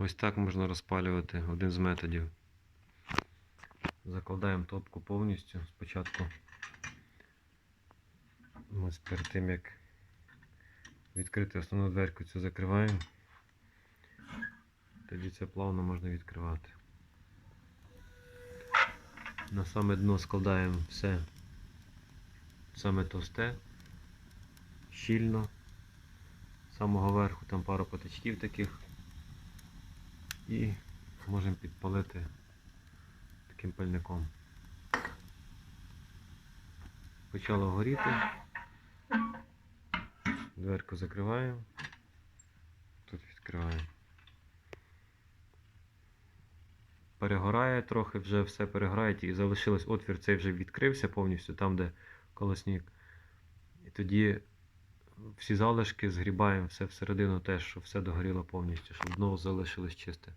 Ось так можна розпалювати один з методів. Закладаємо топку повністю спочатку. Ось перед тим як відкрити основну дверку, цю закриваємо. Тоді це плавно можна відкривати. На саме дно складаємо все саме товсте, щільно. З самого верху там пару патичків таких. І можемо підпалити таким пальником. Почало горіти. Дверку закриваємо. Тут відкриваємо. Перегорає трохи, вже все перегорає, і залишилось отвір, цей вже відкрився повністю, там, де колосник. І тоді всі залишки згрібаємо все всередину теж, щоб все догоріло повністю, щоб дно залишилось чисте.